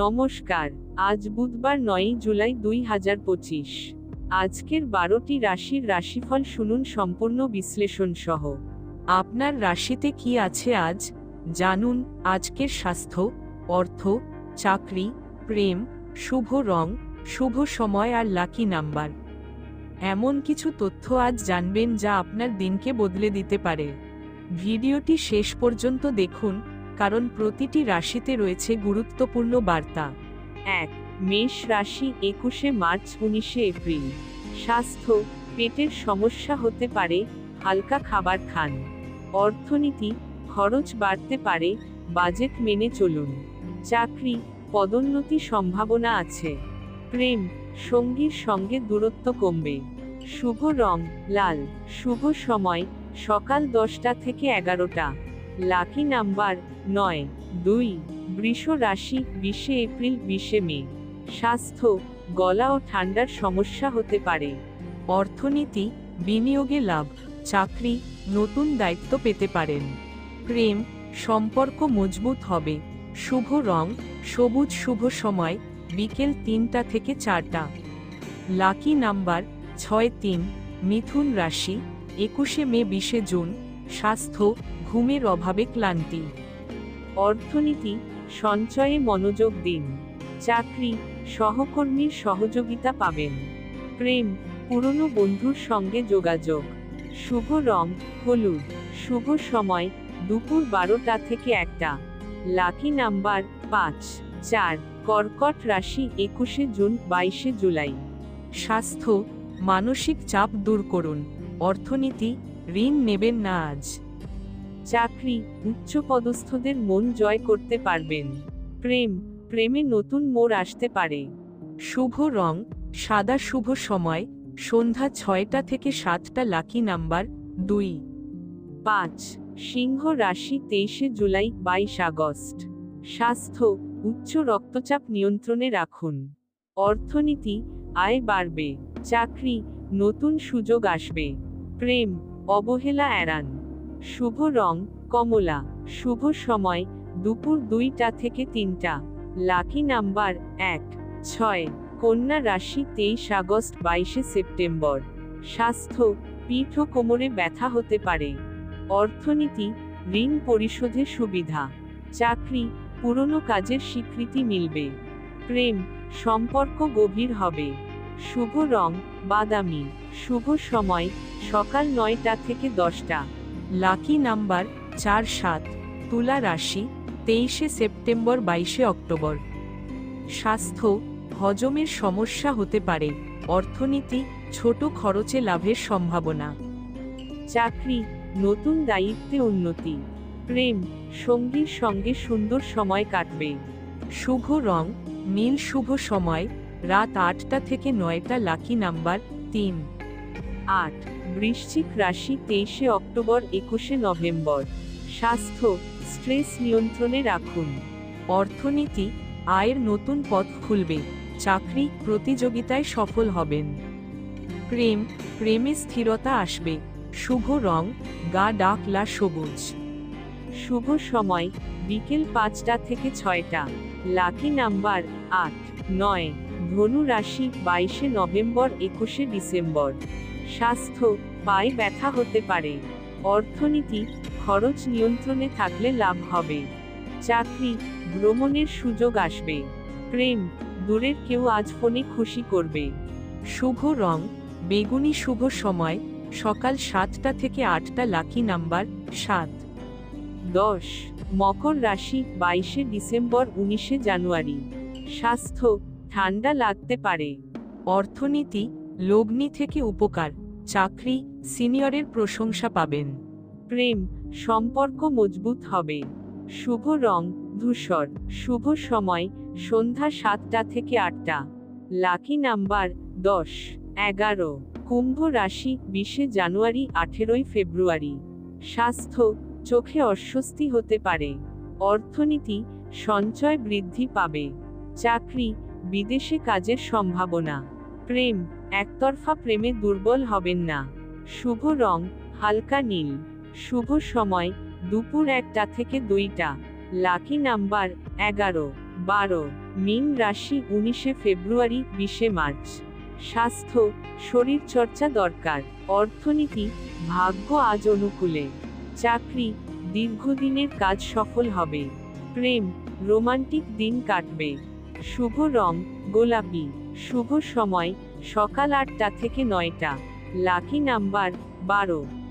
নমস্কার, আজ বুধবার নয়ই জুলাই দুই হাজার পঁচিশ। আজকের বারোটি রাশির রাশিফল শুনুন সম্পূর্ণ বিশ্লেষণ সহ। আপনার রাশিতে কি আছে আজ? জানুন, আজকের স্বাস্থ্য, অর্থ, চাকরি, প্রেম, শুভ রং, শুভ সময় আর লাকি নাম্বার। এমন কিছু তথ্য আজ জানবেন যা আপনার দিনকে বদলে দিতে পারে। ভিডিওটি শেষ পর্যন্ত দেখুন কারণ প্রতিটি রাশিতে রয়েছে গুরুত্বপূর্ণ বার্তা। এক, মেষ রাশি একুশে মার্চ, উনিশে এপ্রিল। স্বাস্থ্য, পেটের সমস্যা হতে পারে, হালকা খাবার খান। অর্থনীতি, খরচ বাড়তে পারে, বাজেট মেনে চলুন। চাকরি, পদোন্নতি সম্ভাবনা আছে। প্রেম, সঙ্গীর সঙ্গে দূরত্ব কমবে। শুভ রং, লাল। শুভ সময়, সকাল দশটা থেকে এগারোটা। লাকি নাম্বার নয়, দুই, বৃষ রাশি, বিশে এপ্রিল, বিশে মে। স্বাস্থ্য, গলা ও ঠান্ডার সমস্যা হতে পারে। অর্থনীতি, বিনিয়োগে লাভ। চাকরি, নতুন দায়িত্ব পেতে পারেন। প্রেম, সম্পর্ক মজবুত হবে। শুভ রং, সবুজ শুভ সময়, বিকেল তিনটা থেকে চারটা। লাকি নাম্বার ছয় তিন, মিথুন রাশি, একুশে মে, বিশে জুন। স্বাস্থ্য ঘুমের অভাবে ক্লান্তি। অর্থনীতি, সঞ্চয়ে মনোযোগ দিন। চাকরি, সহকর্মীর সহযোগিতা পাবেন। প্রেম, পুরনো বন্ধুর সঙ্গে যোগাযোগ। শুভ রং, হলুদ। শুভ সময়, দুপুর বারোটা থেকে একটা। লাকি নাম্বার, পাঁচ, চার, কর্কট রাশি একুশে জুন, বাইশে জুলাই। স্বাস্থ্য, মানসিক চাপ দূর করুন। অর্থনীতি, ঋণ নেবেন না আজ। চাকরি, উচ্চপদস্থদের মন জয় করতে পারবেন। প্রেম, প্রেমে নতুন মোড় আসতে পারে। শুভ রং, সাদা শুভ সময়, সন্ধ্যা ছয়টা থেকে সাতটা লাকি নাম্বার দুই। পাঁচ, সিংহ রাশি তেইশে জুলাই, বাইশ আগস্ট। স্বাস্থ্য, উচ্চ রক্তচাপ নিয়ন্ত্রণে রাখুন। অর্থনীতি, আয় বাড়বে। চাকরি, নতুন সুযোগ আসবে। প্রেম, অবহেলা এড়ান। শুভ রং, কমলা। শুভ সময়, দুপুর দুইটা থেকে তিনটা। লাকি নাম্বার এক। ছয়। কন্যা রাশি তেইশ আগস্ট বাইশে সেপ্টেম্বর। স্বাস্থ্য, পিঠ ও কোমরে ব্যথা হতে পারে। অর্থনীতি, ঋণ পরিশোধে সুবিধা। চাকরি, পুরনো কাজের স্বীকৃতি মিলবে। প্রেম, সম্পর্ক গভীর হবে। শুভ রং, বাদামি। শুভ সময়, সকাল নয়টা থেকে দশটা। লাকি নাম্বার চার সাত, তুলা রাশি, তেইশে সেপ্টেম্বর, বাইশে অক্টোবর। স্বাস্থ্য, হজমের সমস্যা হতে পারে, অর্থনীতি, ছোট খরচে লাভের সম্ভাবনা। চাকরি, নতুন দায়িত্বে উন্নতি। প্রেম, সঙ্গীর সঙ্গে সুন্দর সময় কাটবে। শুভ রং নীল শুভ সময়, রাত আটটা থেকে নয়টা, লাকি নাম্বার তিন। আট বৃশ্চিক রাশি তেইশে অক্টোবর, একুশে নভেম্বর। স্বাস্থ্য, স্ট্রেস নিয়ন্ত্রণে রাখুন। অর্থনীতি, আয়ের নতুন পথ খুলবে। চাকরি প্রতিযোগিতায় সফল হবেন। প্রেম, প্রেমে স্থিরতা আসবে। শুভ রং, গা ডাকলা সবুজ। শুভ সময়, বিকেল পাঁচটা থেকে ছয়টা। লাকি নাম্বার, আট, নয়। ধনু রাশি, বাইশে নভেম্বর, একুশে ডিসেম্বর। স্বাস্থ্য পায়ে ব্যথা হতে পারে। অর্থনীতি, খরচ নিয়ন্ত্রণে থাকলে লাভ হবে। চাকরি, ভ্রমণের সুযোগ আসবে। প্রেম, দূরের কেউ আজ ফোনে খুশি করবে। শুভ রং, বেগুনি শুভ সময়, সকাল সাতটা থেকে আটটা লাকি নাম্বার সাত। দশ, মকর রাশি, বাইশে ডিসেম্বর, উনিশে জানুয়ারি। স্বাস্থ্য, ঠান্ডা লাগতে পারে। অর্থনীতি, লগ্নি থেকে উপকার। চাকরি, সিনিয়রের প্রশংসা পাবেন। প্রেম, সম্পর্ক মজবুত হবে। শুভ রং, ধূসর। শুভ সময়, সন্ধ্যা সাতটা থেকে আটটা। লাকি নাম্বার, দশ, এগারো। কুম্ভ রাশি, বিশে জানুয়ারি, আঠেরোই ফেব্রুয়ারি। স্বাস্থ্য, চোখে অস্বস্তি হতে পারে। অর্থনীতি, সঞ্চয় বৃদ্ধি পাবে। চাকরি, বিদেশে কাজের সম্ভাবনা। প্রেম একতরফা প্রেমে দুর্বল হবেন না। শুভ রং, হালকা নীল। শুভ সময়, দুপুর একটা থেকে দুইটা। লাকি নাম্বার, এগারো, বারো। মিন রাশি উনিশে ফেব্রুয়ারি, বিশে মার্চ। স্বাস্থ্য, শরীর চর্চা দরকার। অর্থনীতি, ভাগ্য আজ অনুকূলে। চাকরি, দীর্ঘদিনের কাজ সফল হবে। প্রেম, রোমান্টিক দিন কাটবে। শুভ রং, গোলাপি। শুভ সময় সকাল আটটা থেকে নয়টা। লাকি নাম্বার বারো।